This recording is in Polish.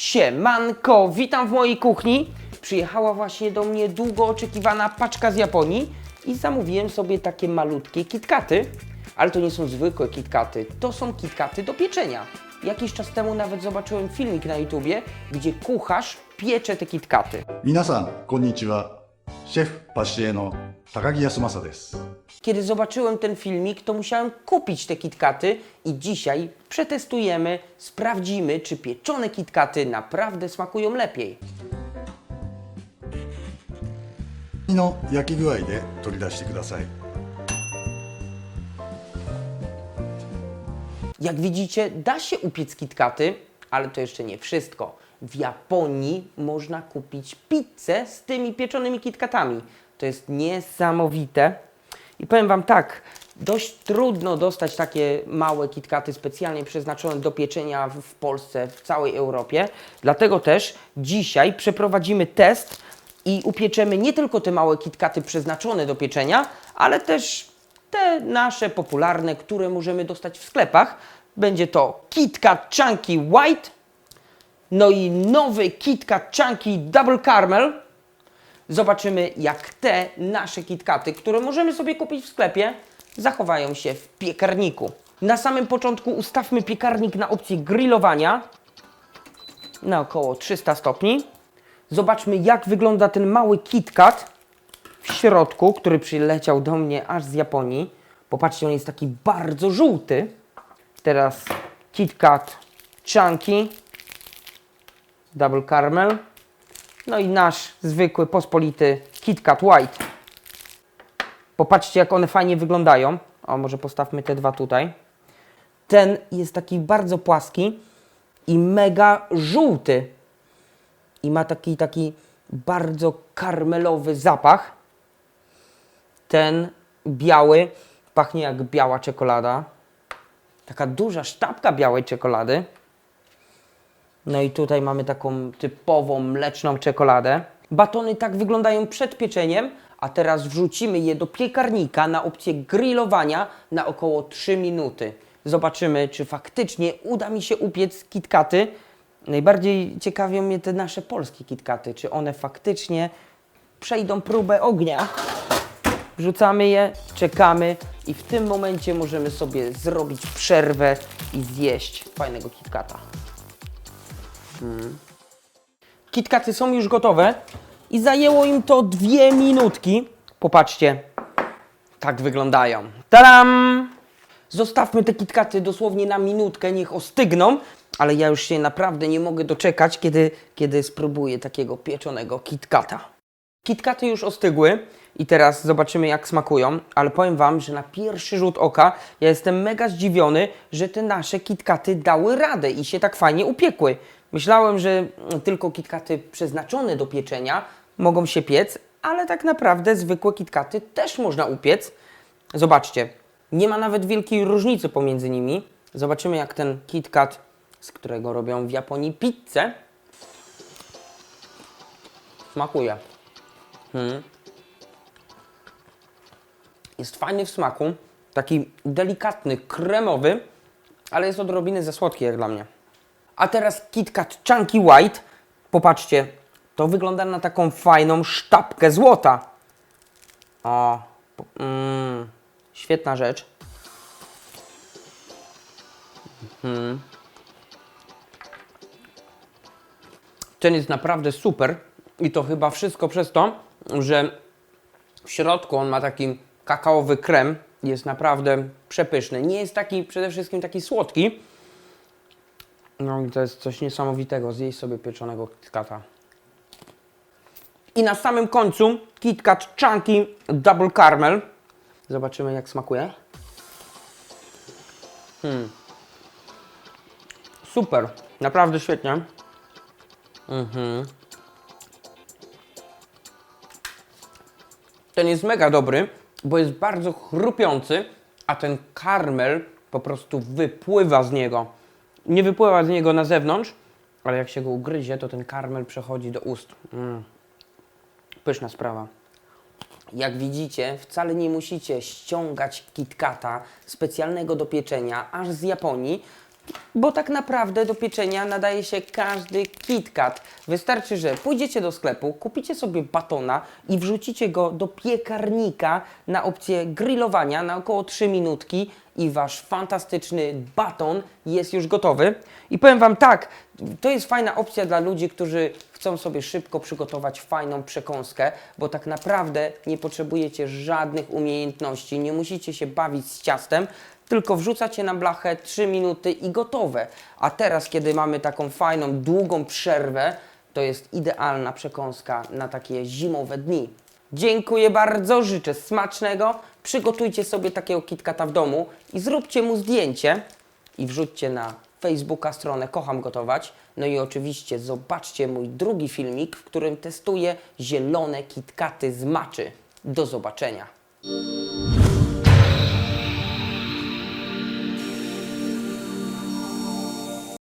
Siemanko, witam w mojej kuchni. Przyjechała właśnie do mnie długo oczekiwana paczka z Japonii i zamówiłem sobie takie malutkie kitkaty. Ale to nie są zwykłe kitkaty, to są kitkaty do pieczenia. Jakiś czas temu nawet zobaczyłem filmik na YouTubie, gdzie kucharz piecze te kitkaty. 皆さんこんにちは シェフパシエの高木康政です Kiedy zobaczyłem ten filmik, to musiałem kupić te kitkaty i dzisiaj przetestujemy, sprawdzimy, czy pieczone kitkaty naprawdę smakują lepiej. 火の焼き具合で取り出してください Jak widzicie, da się upiec kitkaty, ale to jeszcze nie wszystko. W Japonii można kupić pizzę z tymi pieczonymi kitkatami. To jest niesamowite. I powiem Wam tak, dość trudno dostać takie małe kitkaty specjalnie przeznaczone do pieczenia w Polsce, w całej Europie. Dlatego też dzisiaj przeprowadzimy test i upieczemy nie tylko te małe kitkaty przeznaczone do pieczenia, ale też te nasze popularne, które możemy dostać w sklepach. Będzie to KitKat Chunky White, no i nowy KitKat Chunky Double Caramel. Zobaczymy, jak te nasze kitkaty, które możemy sobie kupić w sklepie, zachowają się w piekarniku. Na samym początku ustawmy piekarnik na opcję grillowania na około 300 stopni. Zobaczmy, jak wygląda ten mały KitKat w środku, który przyleciał do mnie aż z Japonii. Popatrzcie, on jest taki bardzo żółty. Teraz KitKat Chunky Double Caramel. No i nasz zwykły, pospolity KitKat White. Popatrzcie, jak one fajnie wyglądają. O, może postawmy te dwa tutaj. Ten jest taki bardzo płaski i mega żółty. I ma taki, taki bardzo karmelowy zapach. Ten biały pachnie jak biała czekolada. Taka duża sztabka białej czekolady. No i tutaj mamy taką typową mleczną czekoladę. Batony tak wyglądają przed pieczeniem, a teraz wrzucimy je do piekarnika na opcję grillowania na około 3 minuty. Zobaczymy, czy faktycznie uda mi się upiec kitkaty. Najbardziej ciekawią mnie te nasze polskie kitkaty, czy one faktycznie przejdą próbę ognia. Wrzucamy je, czekamy i w tym momencie możemy sobie zrobić przerwę i zjeść fajnego kitkata. Kitkaty są już gotowe i zajęło im to dwie minutki. Popatrzcie, tak wyglądają. Tadam! Zostawmy te kitkaty dosłownie na minutkę, niech ostygną, ale ja już się naprawdę nie mogę doczekać, kiedy, kiedy spróbuję takiego pieczonego kitkata. Kitkaty już ostygły i teraz zobaczymy jak smakują, ale powiem Wam, że na pierwszy rzut oka ja jestem mega zdziwiony, że te nasze kitkaty dały radę i się tak fajnie upiekły. Myślałem, że tylko kitkaty przeznaczone do pieczenia mogą się piec, ale tak naprawdę zwykłe kitkaty też można upiec. Zobaczcie, nie ma nawet wielkiej różnicy pomiędzy nimi. Zobaczymy jak ten kitkat, z którego robią w Japonii pizzę, smakuje. Jest fajny w smaku, taki delikatny, kremowy, ale jest odrobinę za słodki jak dla mnie. A teraz KitKat Chunky White. Popatrzcie, to wygląda na taką fajną sztabkę złota. O, mm, świetna rzecz. Mhm. Ten jest naprawdę super i to chyba wszystko przez to, że w środku on ma taki kakaowy krem, jest naprawdę przepyszny. Nie jest taki przede wszystkim taki słodki. No i to jest coś niesamowitego, zjeść sobie pieczonego KitKata. I na samym końcu KitKat Chunky Double Caramel. Zobaczymy jak smakuje. Hmm. Super, naprawdę świetnie. Ten jest mega dobry, bo jest bardzo chrupiący, a ten karmel po prostu wypływa z niego. Nie wypływa z niego na zewnątrz, ale jak się go ugryzie, to ten karmel przechodzi do ust. Mm. Pyszna sprawa. Jak widzicie, wcale nie musicie ściągać KitKata specjalnego do pieczenia aż z Japonii. Bo tak naprawdę do pieczenia nadaje się każdy KitKat. Wystarczy, że pójdziecie do sklepu, kupicie sobie batona i wrzucicie go do piekarnika na opcję grillowania na około 3 minutki i wasz fantastyczny baton jest już gotowy. I powiem wam tak, to jest fajna opcja dla ludzi, którzy chcą sobie szybko przygotować fajną przekąskę, bo tak naprawdę nie potrzebujecie żadnych umiejętności, nie musicie się bawić z ciastem, tylko wrzucacie na blachę 3 minuty i gotowe. A teraz, kiedy mamy taką fajną, długą przerwę, to jest idealna przekąska na takie zimowe dni. Dziękuję bardzo, życzę smacznego. Przygotujcie sobie takiego kitkata w domu i zróbcie mu zdjęcie i wrzućcie na Facebooka stronę Kocham Gotować. No i oczywiście zobaczcie mój drugi filmik, w którym testuję zielone kitkaty z maczy. Do zobaczenia.